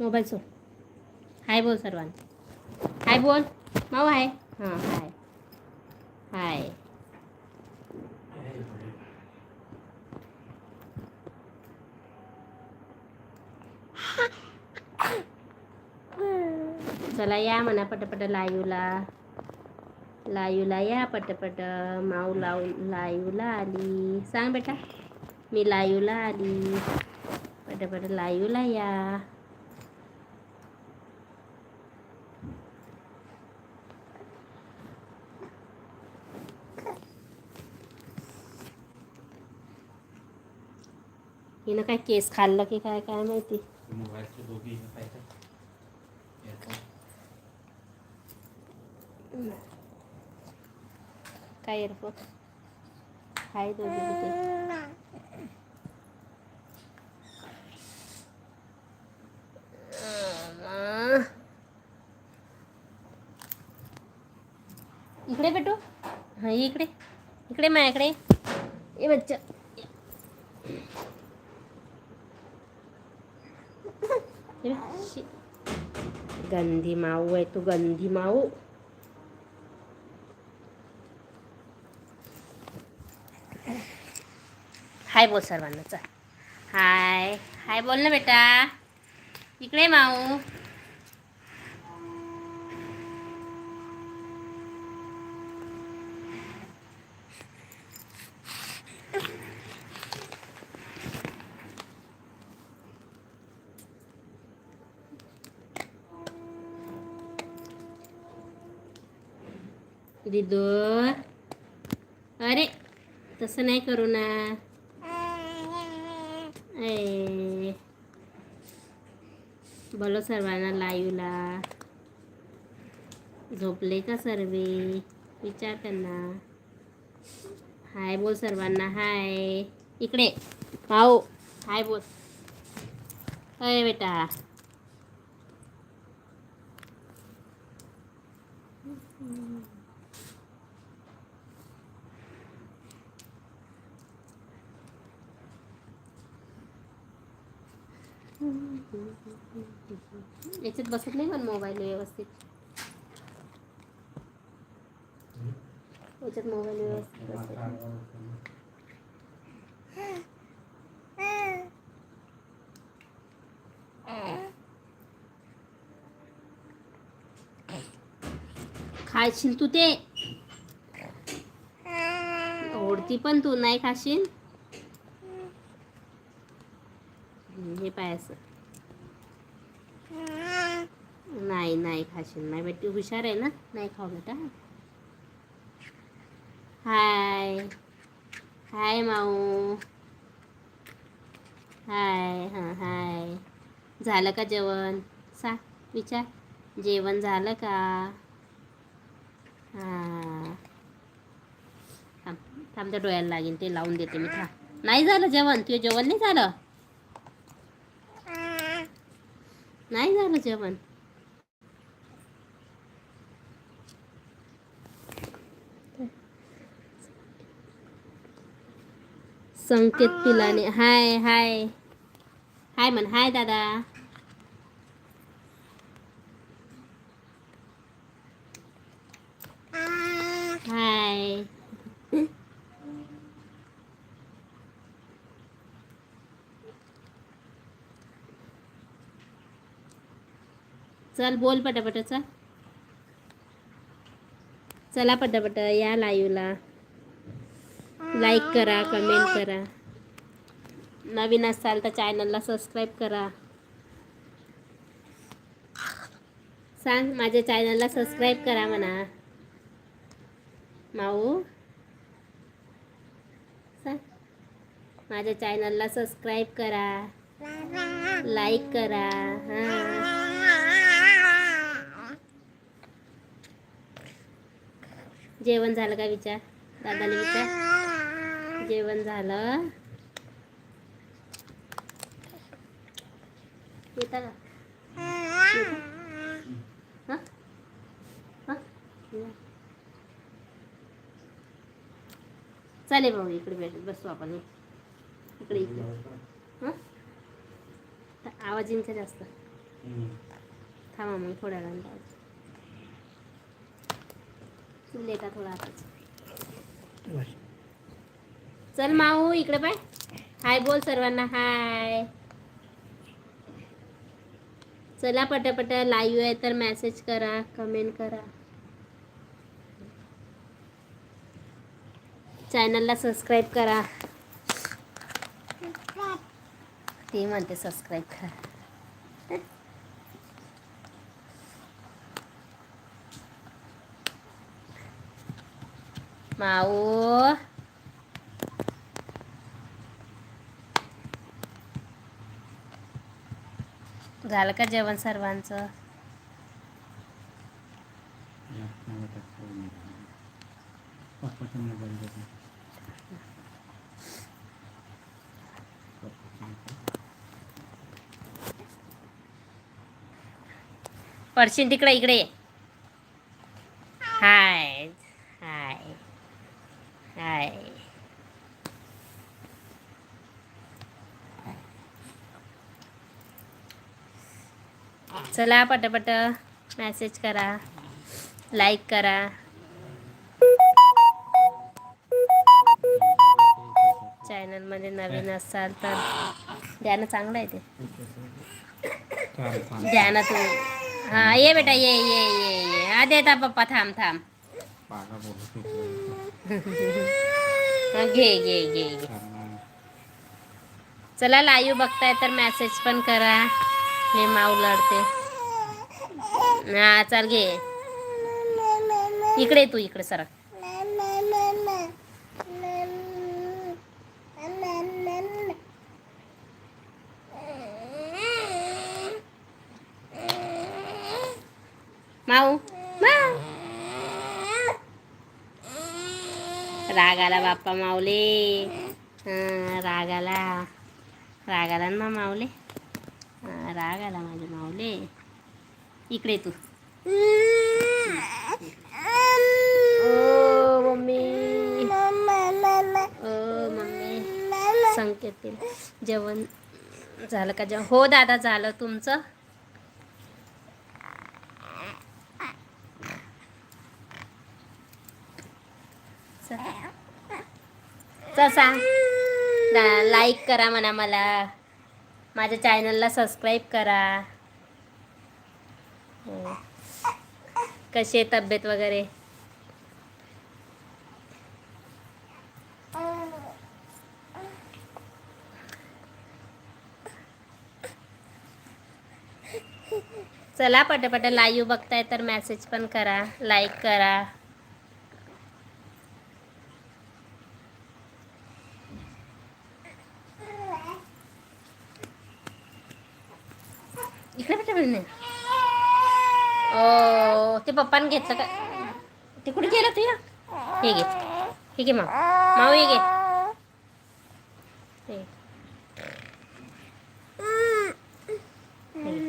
Mobile so सोड. हाय बोल सर्वांना हाय बोल. माऊ हाय. हां हाय. हाय. चला या म्हणा पटपट लायूला. लायूला या पटपट. माऊ लाऊ लायूला आली. सांग बेटा. मी लाईवला आली पटपट लाईवला या हिनं काय केस खाल्लं की काय काय माहिती मोबाईलचे दोघी पाहिजे काय एअरफोन हाय दोघी इकडे बेटू हा इकडे. इकडे माझ्याकडे ये बच्चा. गंधी माऊ आहे तू गंधी माऊ. हाय बोल सर्वांना चल. हाय. हाय बोल ना बेटा. इकडे माऊ. दिदो अरे तसं नाही करू ना. ए. बोलो सर्वांना लाईव्हला झोपले का सर्वे? विचार त्यांना. हाय बोल सर्वांना हाय. इकडे. भाऊ हाय बोल. अरे बेटा. याच्यात बसत नाही पण मोबाईल व्यवस्थित? याच्यात मोबाईल व्यवस्थित बसत खाशील तू ते? ओढती पण तू नाही खाशील? हे पाय असं नाही नाही खाशील नाही बेटी हुशार आहे ना? नाही खाऊ बेटा हाय. हाय माऊ. हाय हां हाय. झालं का जेवण? सा विचार. जेवण झालं का? हां. थांब थांब त्या डोळ्याला लागेल ते लावून देते मी थांब. नाही झालं जेवण? तुझं जेवण नाही झालं? नाही झालं जेवण संकेत पिलाने हाय हाय हाय म्हण हाय दादा हाय चल बोल पटापट चल. चला पटापट या लाईव्हला लाईक करा कमेंट करा. नवीन असाल तर चॅनलला सबस्क्राईब करा. सांग माझ्या चॅनलला सबस्क्राईब करा म्हणा. माऊ. सांग. माझ्या चॅनलला सबस्क्राईब करा. लाईक करा. हां. जेवण झालं का विचार दादाने विचार जेवण झालं येता का? हं? हं? चालेल भाऊ इकडे भेट बसू आपण इकडे इकडे हं? आवाज येईन का जास्त. थांबा मग थोड्या वेळानं लावते. लेटा थोडा आताच. चल माऊ इकडे पाय. हाय बोल सर्वांना हाय. चला पटापट लाईव्ह आहे तर मेसेज करा कमेंट करा. चॅनलला सबस्क्राईब करा. ते म्हणते सबस्क्राईब करा. माऊ झालं का जेवण सर्वांचं? पडशीन तिकडे इकडे. हाय हाय. हाय चला पटापट मेसेज करा. लाईक करा. चॅनलमध्ये नवीन असाल तर द्यानं चांगलं आहे ते. थांब, थांब. द्या ना तुम्ही हा ये बेटा ये ये ये ये. हा देता पप्पा थांब थांब. पागा बोलत हा, घे घे घे घे. चला लाईव्ह बघताय तर मेसेज पण करा. हे माऊ लढते हा चल घे. इकडे तू इकडे सरक. माऊ. रागाला बाप्पा माऊले. रागाला. रागाला ना माऊले. रागाला राग आला माझे माऊले. इकडे तू. ओ मम्मी. ओ मम्मी. संकेत जेवण झालं का जेवण? हो दादा झालं तुमचं? तसा लाईक करा म्हणा मला. माझ्या चॅनलला सबस्क्राईब करा. हो. कशी आहे तब्येत वगैरे? चला पटापट लाईव्ह बघताय तर मेसेज पण करा लाईक करा. इकडे बेटा बहिणी ओ ते पप्पाने घेतलं का? ते कुठे गेलं तुया हे घे. हे घे माऊ माऊ हे घे हे घे. हे घे.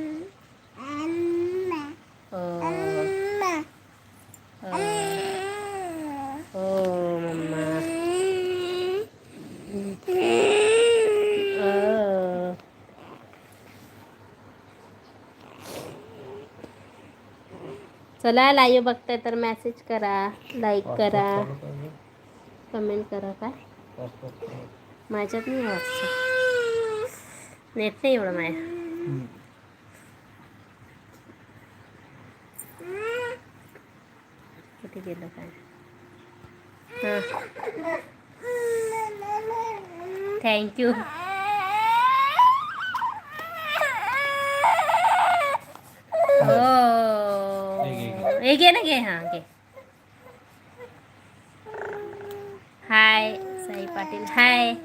ओ. ओ. ओ, मम्मा. ओ. चला लाईव्ह बघताय तर मेसेज करा लाईक करा कमेंट करा काय माझ्यात नाही व्हॉट्सअप नेट नाही एवढं माझ्या. कुठे गेलं काय? हां. थँक्यू हे घे, घे. हे घे ना घे हां घे हाय साई पाटील हाय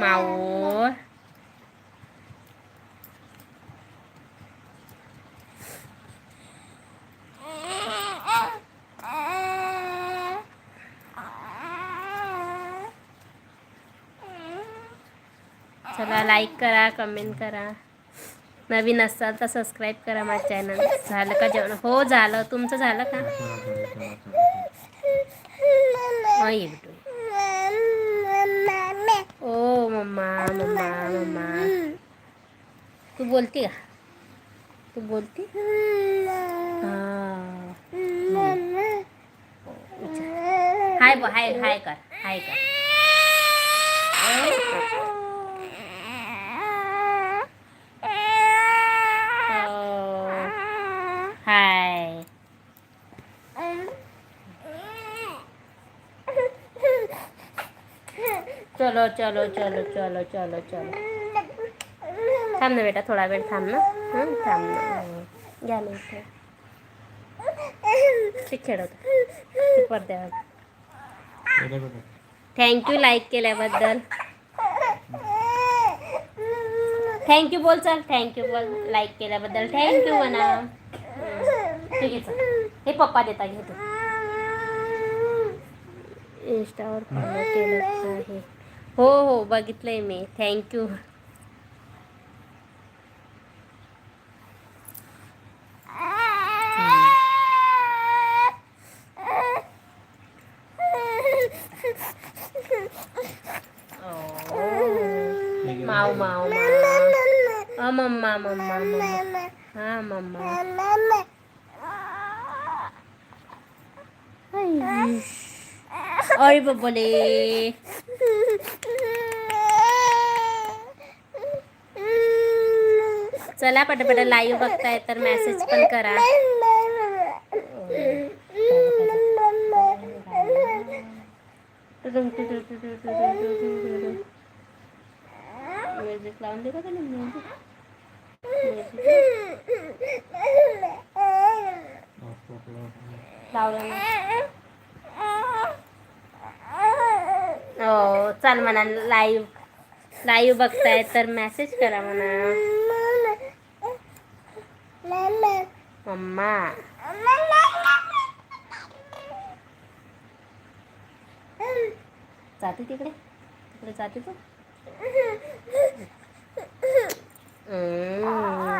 माऊ चला लाईक करा कमेंट करा नवीन असाल तर सबस्क्राईब करा माझं चॅनल झालं का जेवण? हो झालं. तुमचं झालं का? ओ मम्मा मम्मा मम्मा. तू बोलती का? तू बोलती? हाय ब हाय हाय कर. हाय कर. चलो चलो चलो चलो चलो। चलो थांब ना बेटा थोडा वेळ थांब ना. हं, थांब ना. घ्या ना इथे. ते खेळत पडद्यावर थँक्यू लाईक केल्याबद्दल. थँक्यू बोल चल. थँक्यू बोल लाईक केल्याबद्दल. थँक्यू म्हणा. ठीक आहे चल. हे पप्पा देता घे तू. इंस्टावर फॉलो केलं आहे. हो हो बघितलंय मी. थँक्यू हे घे. माव माव माव अ मम्मा मम्मा मम्मा हा मम्मा अरे बबले चला पटापट लाईव्ह बघताय तर मेसेज पण करा. म्युझिक लावून दे का म्युझिक हो चल म्हणा लाईव्ह लाईव्ह बघताय तर मेसेज करा म्हणा. मम्मा जाते तिकडे तिकडे जाते तू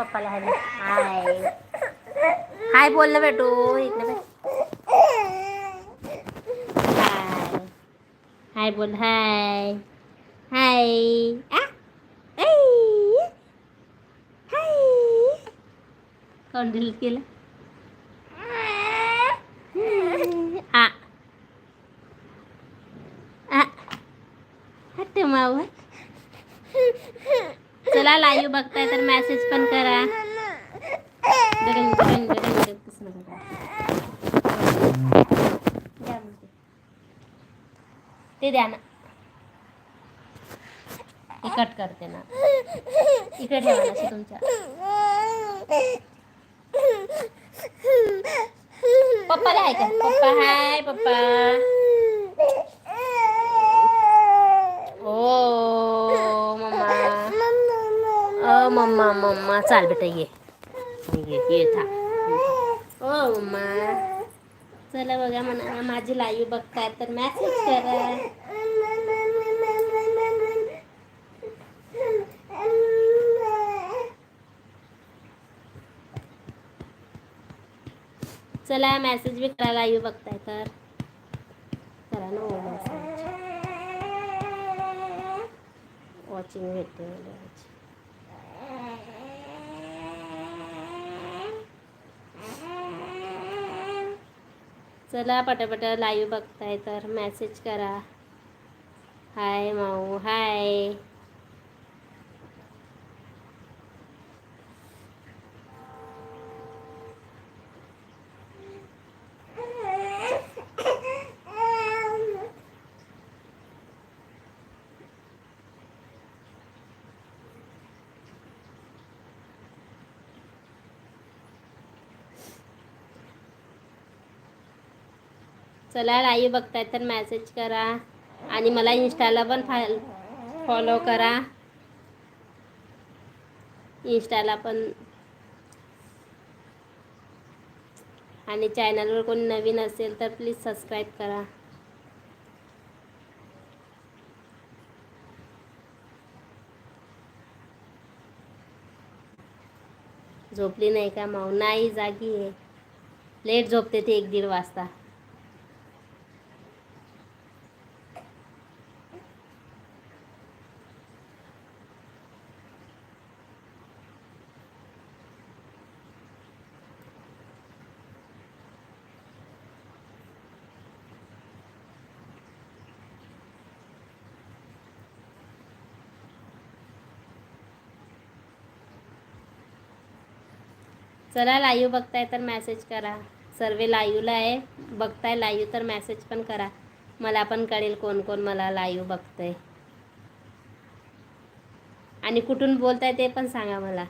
पप्पाला हाय हाय. हाय बोल ना बेटू इकडे हाय. हाय बोल हाय. हाय. आ? हाय. कोण डिलीट केलं? मला लाईव्ह बघताय तर मेसेज पण करा. ते. द्या ना. हे कट करते ना. इकडे ठेवा तुमच्या. पप्पा आहे का? पप्पा हाय पप्पा. ओ मम्मा ओ. मम्मा मम्मा चाल बेटा ये। ये ये था। ओ मम्मा। चला बघा म्हणा माझी लाईव्ह बघताय तर मेसेज करा. चला मेसेज बी करा लाईव्ह बघताय तर. करा ना मेसेज वॉचिंग भेटते चला पटापट लाईव्ह बघताय तर मेसेज करा. हाय माऊ हाय चला लाईव्ह बघताय तर मॅसेज करा. आणि मला इंस्टाला पण फा फॉलो करा. इंस्टाला पण. आणि चॅनलवर कोणी नवीन असेल तर प्लीज सबस्क्राईब करा. झोपली नाही का माऊ? नाही जागी आहे. लेट झोपते ती एक दीड वाजता. चला लाईव्ह बघताय तर मॅसेज करा. सर्व लाईव्हला आहे. बघताय लाईव्ह तर मॅसेज पण करा. मला पण कळेल कोण कोण मला लाईव्ह बघतंय. आणि कुठून बोलताय ते पण सांगा मला.